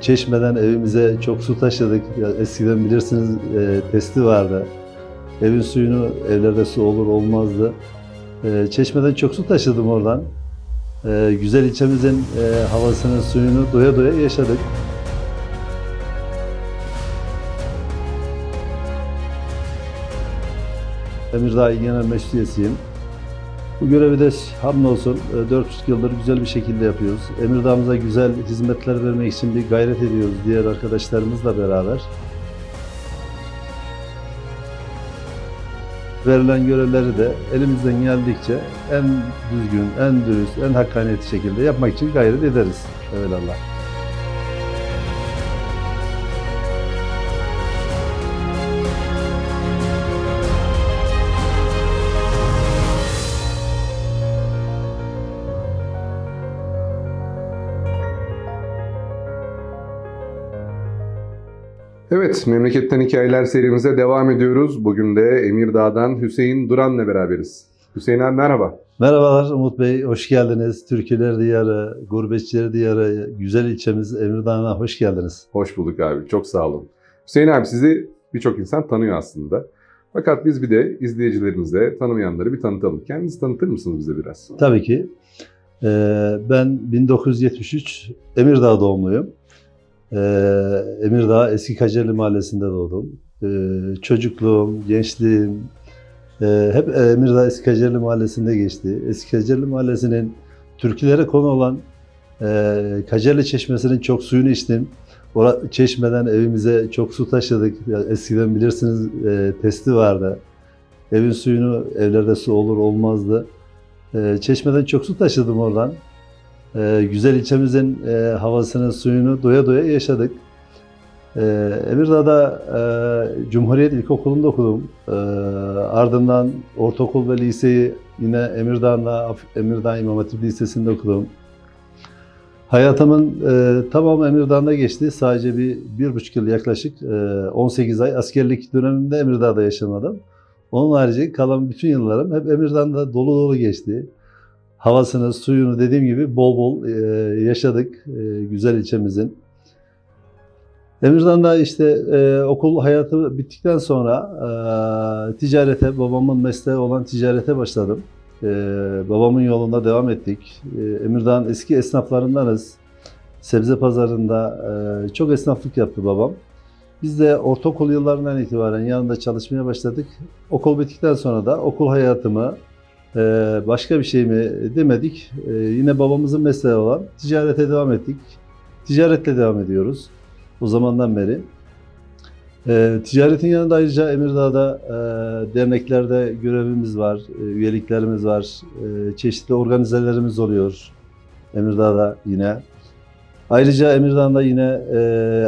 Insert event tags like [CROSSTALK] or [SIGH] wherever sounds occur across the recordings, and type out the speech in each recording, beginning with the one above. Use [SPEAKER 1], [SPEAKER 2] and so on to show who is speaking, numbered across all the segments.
[SPEAKER 1] Çeşmeden evimize çok su taşıdık. Eskiden bilirsiniz e, testi vardı. Evin suyunu evlerde su olur olmazdı. E, çeşmeden çok su taşıdım oradan. E, güzel ilçemizin e, havasını, suyunu doya doya yaşadık. Emirdağ İl Genel. Bu görevi de hamdolsun e, 4,5 yıldır güzel bir şekilde yapıyoruz. Emirdağ'ımıza güzel hizmetler vermek için bir gayret ediyoruz diğer arkadaşlarımızla beraber. Verilen görevleri de elimizden geldikçe en düzgün, en dürüst, en hakkaniyetli şekilde yapmak için gayret ederiz. Evelallah.
[SPEAKER 2] Evet, Memleketten Hikayeler serimize devam ediyoruz. Bugün de Emirdağ'dan Hüseyin Duran'la beraberiz. Hüseyin abi merhaba.
[SPEAKER 1] Merhabalar Umut Bey, hoş geldiniz. Türküler Diyarı, Gurbetçiler Diyarı, güzel ilçemiz Emirdağ'a hoş geldiniz.
[SPEAKER 2] Hoş bulduk abi, çok sağ olun. Hüseyin abi sizi birçok insan tanıyor aslında. Fakat biz bir de izleyicilerimize tanımayanları bir tanıtalım. Kendinizi tanıtır mısınız bize biraz?
[SPEAKER 1] Tabii ki. Ee, ben 1973 Emirdağ doğumluyum. Ee, Emirdağ Eski Kacerli Mahallesi'nde doğdum. Ee, çocukluğum, gençliğim e, hep Emirdağ Eski Kacerli Mahallesi'nde geçti. Eski Kacerli Mahallesi'nin türkülere konu olan e, Kacerli Çeşmesi'nin çok suyunu içtim. Ora, çeşmeden evimize çok su taşıdık. Eskiden bilirsiniz e, testi vardı. Evin suyunu evlerde su olur olmazdı. Çeşmeden çok su taşıdım oradan. Ee, güzel ilçemizin e, havasını, suyunu doya doya yaşadık. Ee, Emirdağ'da e, Cumhuriyet İlkokulu'nda okudum. Ee, ardından ortaokul ve liseyi yine Emirdağ'da Emirdağ İmam Hatip Lisesi'nde okudum. Hayatımın e, tamamı Emirdağ'da geçti. Sadece bir, bir buçuk yıl yaklaşık e, 18 ay askerlik döneminde Emirdağ'da yaşamadım. Onun harici kalan bütün yıllarım hep Emirdağ'da dolu dolu geçti. Havasını, suyunu dediğim gibi bol bol e, yaşadık e, güzel ilçemizin. Emirdağ'da işte e, okul hayatı bittikten sonra e, ticarete, babamın mesleği olan ticarete başladım. E, babamın yolunda devam ettik. E, Emirdağ'ın eski esnaflarındanız. Sebze pazarında e, çok esnaflık yaptı babam. Biz de ortaokul yıllarından itibaren yanında çalışmaya başladık. Okul bittikten sonra da okul hayatımı başka bir şey mi demedik. E, Yine babamızın mesleği olan ticarete devam ettik. Ticaretle devam ediyoruz o zamandan beri. E, Ticaretin yanında ayrıca Emirdağ'da e, derneklerde görevimiz var, e, üyeliklerimiz var, e, çeşitli organizelerimiz oluyor Emirdağ'da yine. Ayrıca Emirdağ'da yine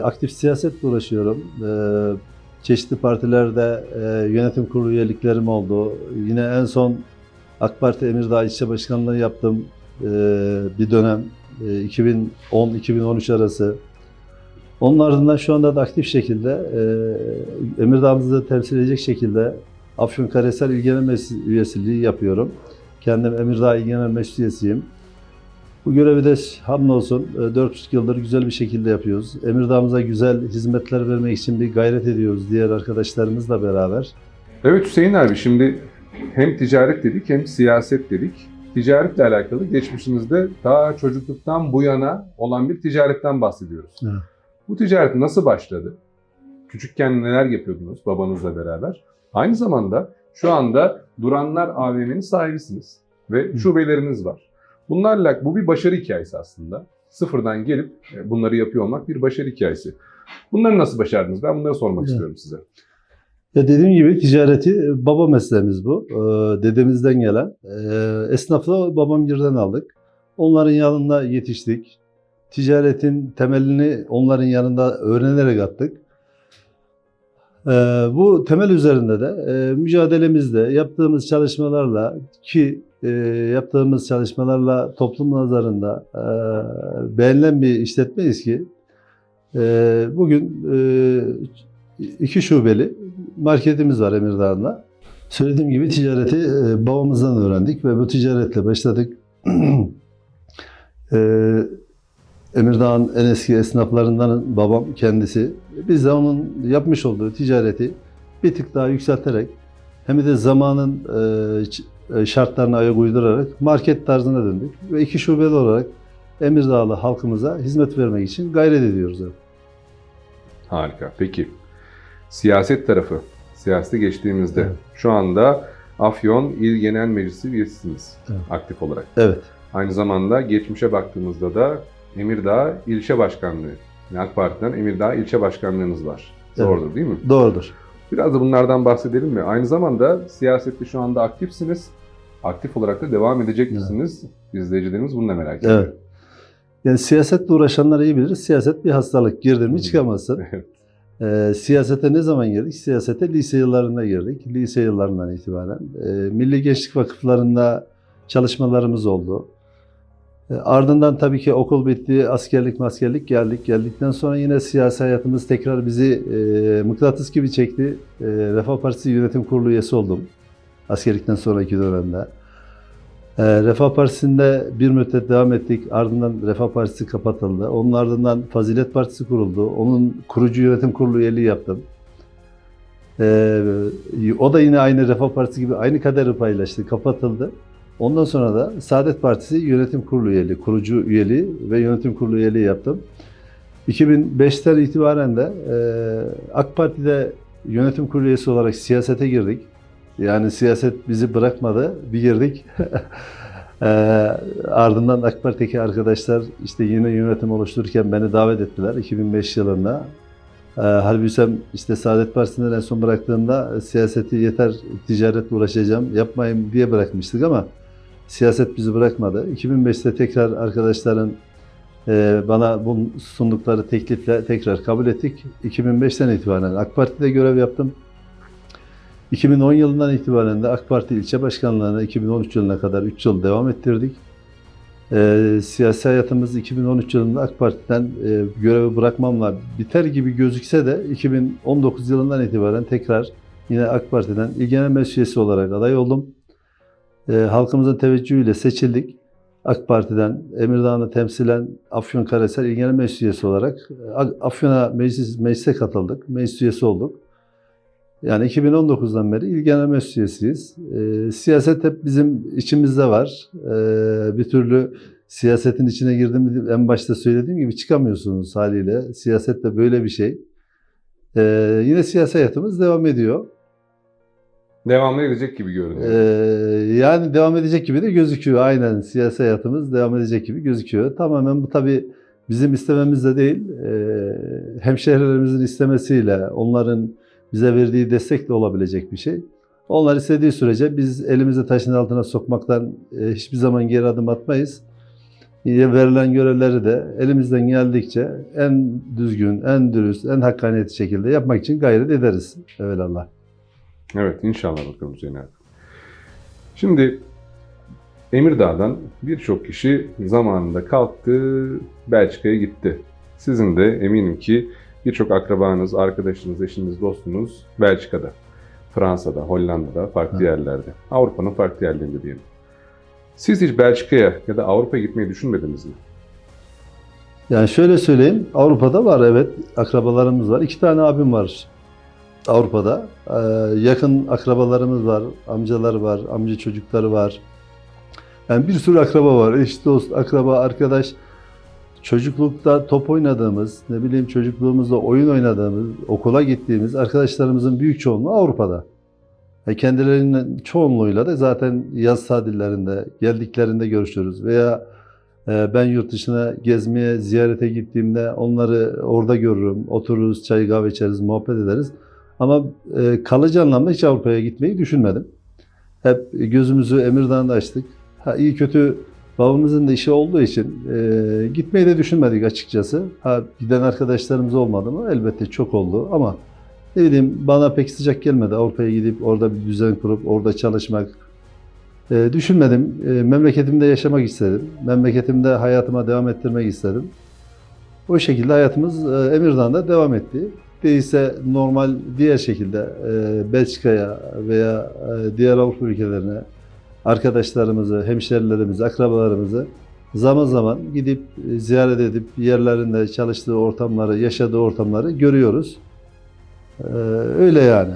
[SPEAKER 1] aktif siyasetle uğraşıyorum. Çeşitli partilerde yönetim kurulu üyeliklerim oldu. Yine en son AK Parti Emirdağ İlçe Başkanlığı yaptım e, bir dönem. E, 2010-2013 arası. Onun ardından şu anda da aktif şekilde e, Emirdağ'ımızı temsil edecek şekilde Afyonkarahisar İl Genel Meclis üyesiliği yapıyorum. Kendim Emirdağ İl Genel Meclis üyesiyim. Bu görevi de hamdolsun e, 4,5 yıldır güzel bir şekilde yapıyoruz. Emirdağ'ımıza güzel hizmetler vermek için bir gayret ediyoruz diğer arkadaşlarımızla beraber.
[SPEAKER 2] Evet Hüseyin abi şimdi hem ticaret dedik hem siyaset dedik. Ticaretle alakalı geçmişinizde daha çocukluktan bu yana olan bir ticaretten bahsediyoruz.
[SPEAKER 1] Evet.
[SPEAKER 2] Bu ticaret nasıl başladı? Küçükken neler yapıyordunuz babanızla beraber? Aynı zamanda şu anda Duranlar AVM'nin sahibisiniz ve şubeleriniz var. Bunlarla bu bir başarı hikayesi aslında. Sıfırdan gelip e, bunları yapıyor olmak bir başarı hikayesi. Bunları nasıl başardınız? Ben bunları sormak
[SPEAKER 1] Evet.
[SPEAKER 2] istiyorum size.
[SPEAKER 1] Ya dediğim gibi ticareti e, baba mesleğimiz bu. E, Dedemizden gelen. E, Esnafla babam birden aldık. Onların yanında yetiştik. Ticaretin temelini onların yanında öğrenerek attık. E, Bu temel üzerinde de e, mücadelemizde yaptığımız çalışmalarla ki e, yaptığımız çalışmalarla toplum nazarında e, beğenilen bir işletmeyiz ki e, bugün e, iki şubeli marketimiz var Emirdağ'da. Söylediğim gibi ticareti e, babamızdan öğrendik ve bu ticaretle başladık. [CLEARS THROAT] E, Emirdağ'ın en eski esnaflarından babam kendisi. Biz de onun yapmış olduğu ticareti bir tık daha yükselterek hem de zamanın e, şartlarına ayak uydurarak market tarzına döndük. Ve iki şubeli olarak Emirdağlı halkımıza hizmet vermek için gayret ediyoruz.
[SPEAKER 2] Harika. Peki siyaset tarafı, siyasete geçtiğimizde
[SPEAKER 1] Evet.
[SPEAKER 2] şu anda Afyon İl Genel Meclisi üyesisiniz
[SPEAKER 1] Evet.
[SPEAKER 2] aktif olarak.
[SPEAKER 1] Evet.
[SPEAKER 2] Aynı zamanda geçmişe baktığımızda da Emirdağ İlçe Başkanlığı, yani AK Parti'den Emirdağ İlçe Başkanlığınız var.
[SPEAKER 1] Evet.
[SPEAKER 2] Doğrudur değil mi?
[SPEAKER 1] Doğrudur.
[SPEAKER 2] Biraz da bunlardan bahsedelim mi? Aynı zamanda siyasette şu anda aktifsiniz. Aktif olarak da devam edecek
[SPEAKER 1] Evet.
[SPEAKER 2] misiniz? İzleyicilerimiz bunu da merak ediyor.
[SPEAKER 1] Evet. Yani siyasetle uğraşanlar iyi bilir. Siyaset bir hastalık. Girdin mi [LAUGHS] çıkamazsın.
[SPEAKER 2] Evet.
[SPEAKER 1] Ee, siyasete ne zaman girdik? Siyasete lise yıllarında girdik. Lise yıllarından itibaren. Ee, Milli Gençlik Vakıflarında çalışmalarımız oldu. Ee, ardından tabii ki okul bitti, askerlik maskerlik geldik. Geldikten sonra yine siyasi hayatımız tekrar bizi e, mıknatıs gibi çekti. E, Refah Partisi Yönetim Kurulu üyesi oldum. Askerlikten sonraki dönemde. E, Refah Partisi'nde bir müddet devam ettik. Ardından Refah Partisi kapatıldı. Onun ardından Fazilet Partisi kuruldu. Onun kurucu yönetim kurulu üyeliği yaptım. E, o da yine aynı Refah Partisi gibi aynı kaderi paylaştı. Kapatıldı. Ondan sonra da Saadet Partisi yönetim kurulu üyeliği, kurucu üyeliği ve yönetim kurulu üyeliği yaptım. 2005'ten itibaren de e, AK Parti'de yönetim kurulu üyesi olarak siyasete girdik. Yani siyaset bizi bırakmadı. Bir girdik. [LAUGHS] E, ardından AK Parti'deki arkadaşlar işte yine yönetim oluştururken beni davet ettiler 2005 yılında. E, halbuki ben işte Saadet Partisi'nden en son bıraktığımda e, siyaseti yeter ticaretle uğraşacağım yapmayayım diye bırakmıştık ama siyaset bizi bırakmadı. 2005'te tekrar arkadaşların e, bana bu sundukları teklifle tekrar kabul ettik. 2005'ten itibaren AK Parti'de görev yaptım. 2010 yılından itibaren de AK Parti ilçe başkanlığına 2013 yılına kadar 3 yıl devam ettirdik. E, siyasi hayatımız 2013 yılında AK Parti'den e, görevi bırakmamla biter gibi gözükse de 2019 yılından itibaren tekrar yine AK Parti'den İl Genel Meclis üyesi olarak aday oldum. E, halkımızın teveccühüyle seçildik. AK Parti'den Emirdağ'ını temsilen Afyonkarahisar İl Genel Meclis üyesi olarak e, Afyon'a meclis, meclise katıldık. Meclis üyesi olduk. Yani 2019'dan beri İl Genel Meclis üyesiyiz. E, siyaset hep bizim içimizde var. E, bir türlü siyasetin içine girdiğimiz en başta söylediğim gibi çıkamıyorsunuz haliyle. Siyaset de böyle bir şey. E, yine siyasi hayatımız devam ediyor.
[SPEAKER 2] Devamlı edecek gibi görünüyor.
[SPEAKER 1] Ee, yani devam edecek gibi de gözüküyor. Aynen siyasi hayatımız devam edecek gibi gözüküyor. Tamamen bu tabii bizim istememizle değil, e, hemşehrilerimizin istemesiyle, onların bize verdiği destekle olabilecek bir şey. Onlar istediği sürece biz elimizi taşın altına sokmaktan e, hiçbir zaman geri adım atmayız. Verilen görevleri de elimizden geldikçe en düzgün, en dürüst, en hakkaniyetli şekilde yapmak için gayret ederiz. Evelallah.
[SPEAKER 2] Evet inşallah bakalım abi. Şimdi Emirdağ'dan birçok kişi zamanında kalktı, Belçika'ya gitti. Sizin de eminim ki birçok akrabanız, arkadaşınız, eşiniz, dostunuz Belçika'da, Fransa'da, Hollanda'da, farklı
[SPEAKER 1] Evet.
[SPEAKER 2] yerlerde, Avrupa'nın farklı yerlerinde diyelim. Siz hiç Belçika'ya ya da Avrupa'ya gitmeyi düşünmediniz mi?
[SPEAKER 1] Yani şöyle söyleyeyim, Avrupa'da var evet, akrabalarımız var. İki tane abim var Avrupa'da. Ee, yakın akrabalarımız var, amcalar var, amca çocukları var. Yani bir sürü akraba var, eş, dost, akraba, arkadaş. Çocuklukta top oynadığımız, ne bileyim çocukluğumuzda oyun oynadığımız, okula gittiğimiz arkadaşlarımızın büyük çoğunluğu Avrupa'da. Ve kendilerinin çoğunluğuyla da zaten yaz tatillerinde, geldiklerinde görüşürüz. Veya ee, Ben yurt dışına gezmeye, ziyarete gittiğimde onları orada görürüm. Otururuz, çay kahve içeriz, muhabbet ederiz. Ama e, kalıcı anlamda hiç Avrupa'ya gitmeyi düşünmedim. Hep gözümüzü Emirdağ'da açtık. Ha, iyi kötü babamızın da işi olduğu için e, gitmeyi de düşünmedik açıkçası. Ha, giden arkadaşlarımız olmadı mı? Elbette çok oldu ama ne bileyim bana pek sıcak gelmedi. Avrupa'ya gidip orada bir düzen kurup orada çalışmak, e, düşünmedim. E, memleketimde yaşamak istedim. Memleketimde hayatıma devam ettirmek istedim. O şekilde hayatımız e, Emirdağ'da devam etti. Değilse normal diğer şekilde e, Belçika'ya veya e, diğer Avrupa ülkelerine arkadaşlarımızı, hemşerilerimizi, akrabalarımızı zaman zaman gidip e, ziyaret edip yerlerinde çalıştığı ortamları, yaşadığı ortamları görüyoruz. Ee, öyle yani.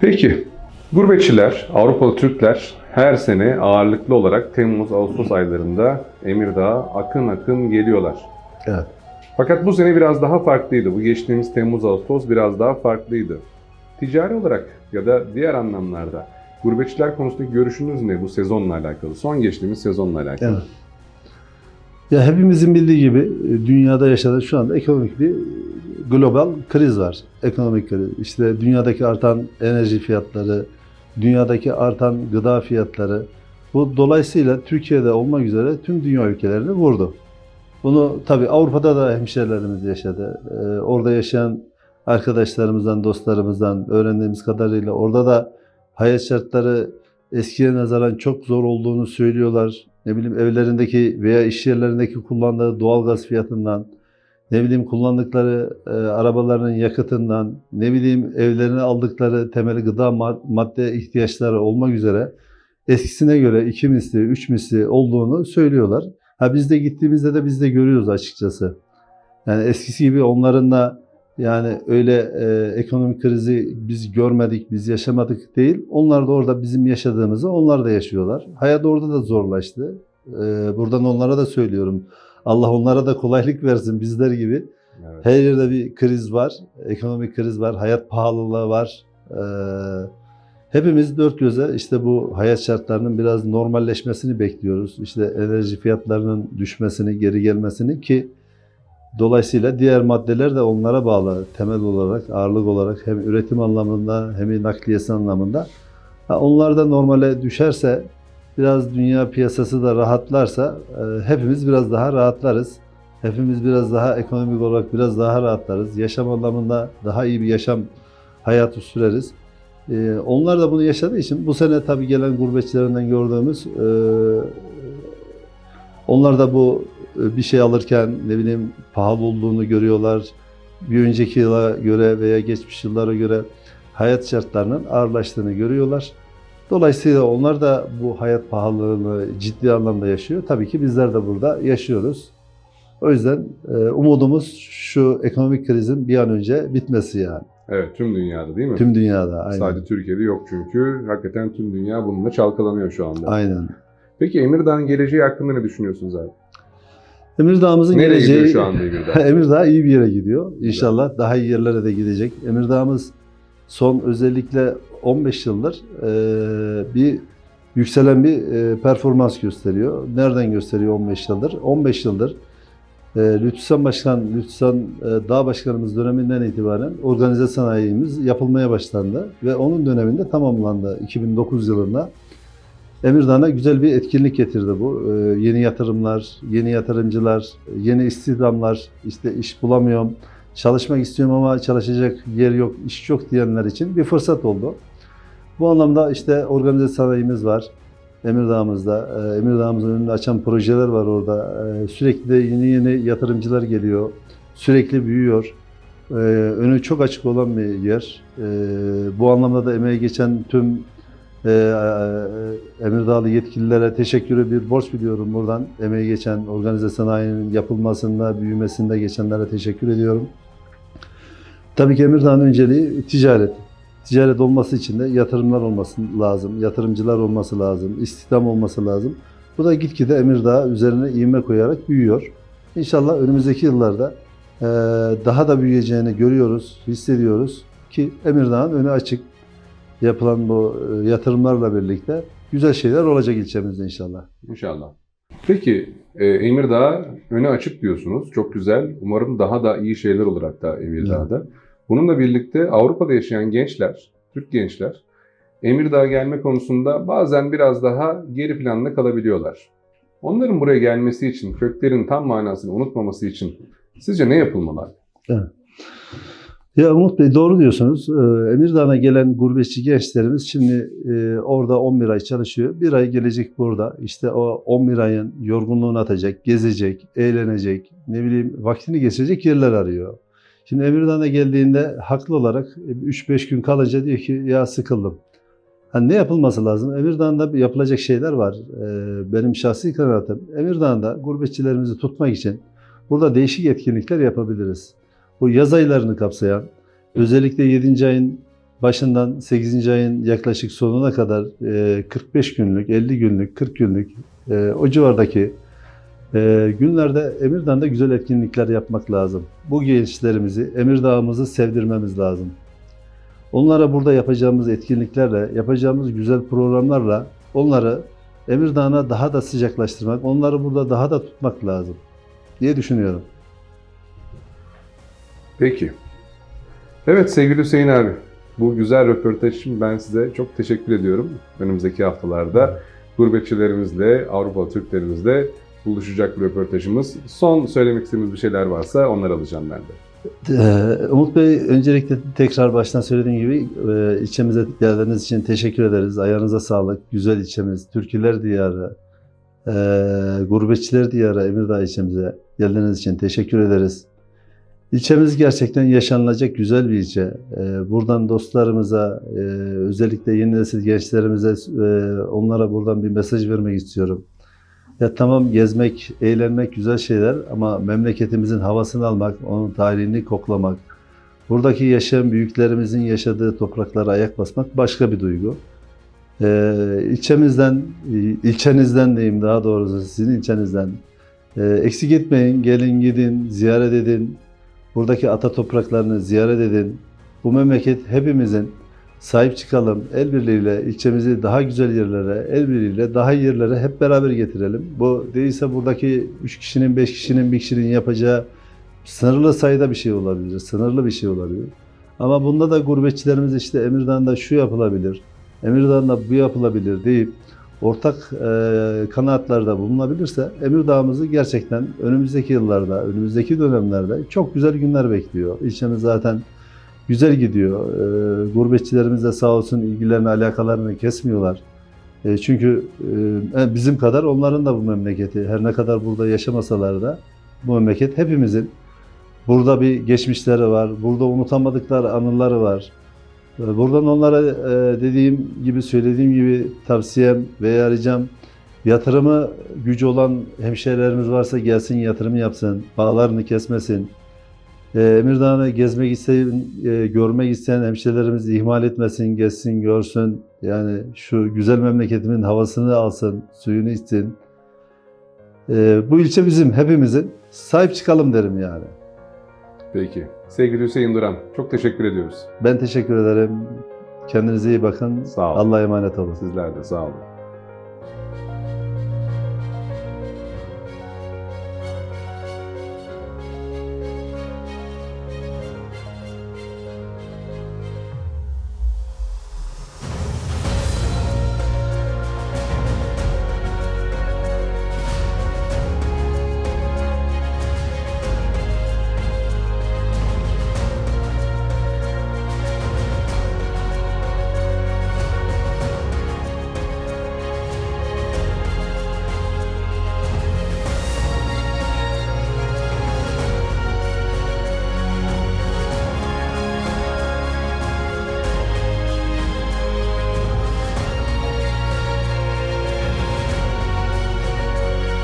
[SPEAKER 2] Peki, gurbetçiler, Avrupalı Türkler her sene ağırlıklı olarak Temmuz-Ağustos aylarında Emirdağ'a akın akın geliyorlar.
[SPEAKER 1] Evet.
[SPEAKER 2] Fakat bu sene biraz daha farklıydı. Bu geçtiğimiz Temmuz-Ağustos biraz daha farklıydı. Ticari olarak ya da diğer anlamlarda gurbetçiler konusundaki görüşünüz ne bu sezonla alakalı? Son geçtiğimiz sezonla alakalı.
[SPEAKER 1] Evet. Ya hepimizin bildiği gibi e, dünyada yaşanan şu anda ekonomik bir global kriz var. Ekonomik kriz. İşte dünyadaki artan enerji fiyatları, dünyadaki artan gıda fiyatları. Bu dolayısıyla Türkiye'de olmak üzere tüm dünya ülkelerini vurdu. Bunu tabii Avrupa'da da hemşehrilerimiz yaşadı. Ee, orada yaşayan arkadaşlarımızdan, dostlarımızdan öğrendiğimiz kadarıyla orada da hayat şartları eskiye nazaran çok zor olduğunu söylüyorlar. Ne bileyim evlerindeki veya iş yerlerindeki kullandığı doğalgaz fiyatından, ne bileyim kullandıkları e, arabalarının yakıtından, ne bileyim evlerine aldıkları temel gıda ma- madde ihtiyaçları olmak üzere eskisine göre iki misli, üç misli olduğunu söylüyorlar. Ha biz de gittiğimizde de biz de görüyoruz açıkçası. Yani eskisi gibi onların da yani öyle e, ekonomik krizi biz görmedik, biz yaşamadık değil. Onlar da orada bizim yaşadığımızı onlar da yaşıyorlar. Hayat orada da zorlaştı. E, buradan onlara da söylüyorum. Allah onlara da kolaylık versin bizler gibi.
[SPEAKER 2] Evet.
[SPEAKER 1] Her yerde bir kriz var, ekonomik kriz var, hayat pahalılığı var. Ee, hepimiz dört göze işte bu hayat şartlarının biraz normalleşmesini bekliyoruz. İşte enerji fiyatlarının düşmesini, geri gelmesini ki dolayısıyla diğer maddeler de onlara bağlı temel olarak, ağırlık olarak hem üretim anlamında hem nakliyesi anlamında. Onlar da normale düşerse, biraz dünya piyasası da rahatlarsa e, hepimiz biraz daha rahatlarız. Hepimiz biraz daha ekonomik olarak biraz daha rahatlarız. Yaşam anlamında daha iyi bir yaşam hayatı süreriz. Ee, onlar da bunu yaşadığı için bu sene tabii gelen gurbetçilerinden gördüğümüz e, onlar da bu e, bir şey alırken ne bileyim pahalı olduğunu görüyorlar. Bir önceki yıla göre veya geçmiş yıllara göre hayat şartlarının ağırlaştığını görüyorlar. Dolayısıyla onlar da bu hayat pahalılığını ciddi anlamda yaşıyor. Tabii ki bizler de burada yaşıyoruz. O yüzden e, umudumuz şu ekonomik krizin bir an önce bitmesi yani.
[SPEAKER 2] Evet, tüm dünyada değil mi?
[SPEAKER 1] Tüm dünyada. Aynen.
[SPEAKER 2] Sadece Türkiye'de yok çünkü. Hakikaten tüm dünya bununla çalkalanıyor şu anda.
[SPEAKER 1] Aynen.
[SPEAKER 2] Peki Emirdağ'ın geleceği hakkında ne düşünüyorsunuz abi?
[SPEAKER 1] Emirdağ'ımızın
[SPEAKER 2] Nereye
[SPEAKER 1] geleceği...
[SPEAKER 2] gidiyor şu anda Emirdağ? [LAUGHS]
[SPEAKER 1] Emirdağ iyi bir yere gidiyor. İnşallah daha iyi yerlere de gidecek. Emirdağ'ımız son özellikle 15 yıldır e, bir yükselen bir e, performans gösteriyor. Nereden gösteriyor 15 yıldır? 15 yıldır e, Lütfüsan Başkan, Lütfüsan e, Dağ Başkanımız döneminden itibaren organize sanayimiz yapılmaya başlandı ve onun döneminde tamamlandı 2009 yılında. Emirdağ'a güzel bir etkinlik getirdi bu. Ee, yeni yatırımlar, yeni yatırımcılar, yeni istihdamlar, işte iş bulamıyorum, çalışmak istiyorum ama çalışacak yer yok, iş yok diyenler için bir fırsat oldu. Bu anlamda işte organize sanayimiz var Emirdağ'ımızda. Ee, Emirdağ'ımızın önünü açan projeler var orada. Ee, sürekli de yeni yeni yatırımcılar geliyor. Sürekli büyüyor. Ee, önü çok açık olan bir yer. Bu anlamda da emeği geçen tüm e, e, Emirdağlı yetkililere teşekkürü bir borç biliyorum buradan. Emeği geçen organize sanayinin yapılmasında, büyümesinde geçenlere teşekkür ediyorum. Tabii ki Emirdağ'ın önceliği ticaret. Ticaret olması için de yatırımlar olması lazım, yatırımcılar olması lazım, istihdam olması lazım. Bu da gitgide Emirdağ üzerine ivme koyarak büyüyor. İnşallah önümüzdeki yıllarda e, daha da büyüyeceğini görüyoruz, hissediyoruz ki Emirdağ'ın önü açık yapılan bu e, yatırımlarla birlikte güzel şeyler olacak ilçemizde inşallah.
[SPEAKER 2] İnşallah. Peki e, Emirdağ önü açık diyorsunuz. Çok güzel. Umarım daha da iyi şeyler olur hatta Emirdağ'da. Bununla birlikte Avrupa'da yaşayan gençler, Türk gençler Emirdağ'a gelme konusunda bazen biraz daha geri planda kalabiliyorlar. Onların buraya gelmesi için, köklerin tam manasını unutmaması için sizce ne yapılmalı?
[SPEAKER 1] Ya Umut Bey doğru diyorsunuz. Ee, Emirdağ'a gelen gurbetçi gençlerimiz şimdi e, orada 11 ay çalışıyor. Bir ay gelecek burada. İşte o 11 ayın yorgunluğunu atacak, gezecek, eğlenecek, ne bileyim vaktini geçirecek yerler arıyor. Şimdi Emirdağ'a geldiğinde haklı olarak 3-5 gün kalınca diyor ki ya sıkıldım. Hani ne yapılması lazım? Emirdağ'da yapılacak şeyler var. Ee, benim şahsi kanaatim. Emirdağ'da gurbetçilerimizi tutmak için burada değişik etkinlikler yapabiliriz. Bu yaz aylarını kapsayan, özellikle 7. ayın başından 8. ayın yaklaşık sonuna kadar e, 45 günlük, 50 günlük, 40 günlük e, o civardaki e, günlerde Emirdağ'da güzel etkinlikler yapmak lazım. Bu gençlerimizi, Emirdağ'ımızı sevdirmemiz lazım. Onlara burada yapacağımız etkinliklerle, yapacağımız güzel programlarla onları Emirdağ'a daha da sıcaklaştırmak, onları burada daha da tutmak lazım diye düşünüyorum.
[SPEAKER 2] Peki. Evet sevgili Hüseyin abi, bu güzel röportaj için ben size çok teşekkür ediyorum. Önümüzdeki haftalarda gurbetçilerimizle, Avrupalı Türklerimizle buluşacak bir röportajımız. Son söylemek istediğiniz bir şeyler varsa onları alacağım ben de.
[SPEAKER 1] Ee, Umut Bey öncelikle tekrar baştan söylediğim gibi e, ilçemize geldiğiniz için teşekkür ederiz. Ayağınıza sağlık. Güzel ilçemiz, Türküler Diyarı, e, Gurbetçiler Diyarı Emirdağ ilçemize geldiğiniz için teşekkür ederiz. İlçemiz gerçekten yaşanılacak güzel bir ilçe. E, buradan dostlarımıza, e, özellikle yeni nesil gençlerimize, e, onlara buradan bir mesaj vermek istiyorum. Ya tamam gezmek, eğlenmek güzel şeyler ama memleketimizin havasını almak, onun tarihini koklamak, buradaki yaşayan büyüklerimizin yaşadığı topraklara ayak basmak başka bir duygu. Ee, ilçemizden, ilçenizden diyeyim daha doğrusu sizin ilçenizden e, eksik etmeyin, gelin gidin, ziyaret edin. Buradaki ata topraklarını ziyaret edin. Bu memleket hepimizin sahip çıkalım. El birliğiyle ilçemizi daha güzel yerlere, el birliğiyle daha iyi yerlere hep beraber getirelim. Bu değilse buradaki 3 kişinin, 5 kişinin, 1 kişinin yapacağı sınırlı sayıda bir şey olabilir. Sınırlı bir şey olabilir. Ama bunda da gurbetçilerimiz işte Emirdağ'da şu yapılabilir, Emirdağ'da bu yapılabilir deyip ortak e, kanaatlerde bulunabilirse Emirdağ'ımızı gerçekten önümüzdeki yıllarda, önümüzdeki dönemlerde çok güzel günler bekliyor. İlçemiz zaten güzel gidiyor. E, gurbetçilerimiz de sağ olsun ilgilerini, alakalarını kesmiyorlar. E, çünkü e, bizim kadar onların da bu memleketi, her ne kadar burada yaşamasalar da bu memleket hepimizin. Burada bir geçmişleri var, burada unutamadıkları anıları var. Buradan onlara e, dediğim gibi, söylediğim gibi tavsiyem veya ricam yatırımı gücü olan hemşehrilerimiz varsa gelsin yatırım yapsın, bağlarını kesmesin. E, Emirdağ'ı gezmek isteyen, e, görmek isteyen hemşehrilerimiz ihmal etmesin, gezsin, görsün. Yani şu güzel memleketimin havasını alsın, suyunu içsin. Bu ilçe bizim, hepimizin. Sahip çıkalım derim yani.
[SPEAKER 2] Peki. Sevgili Hüseyin Duran, çok teşekkür ediyoruz.
[SPEAKER 1] Ben teşekkür ederim. Kendinize iyi bakın.
[SPEAKER 2] Sağ olun.
[SPEAKER 1] Allah'a emanet olun.
[SPEAKER 2] Sizler de sağ olun.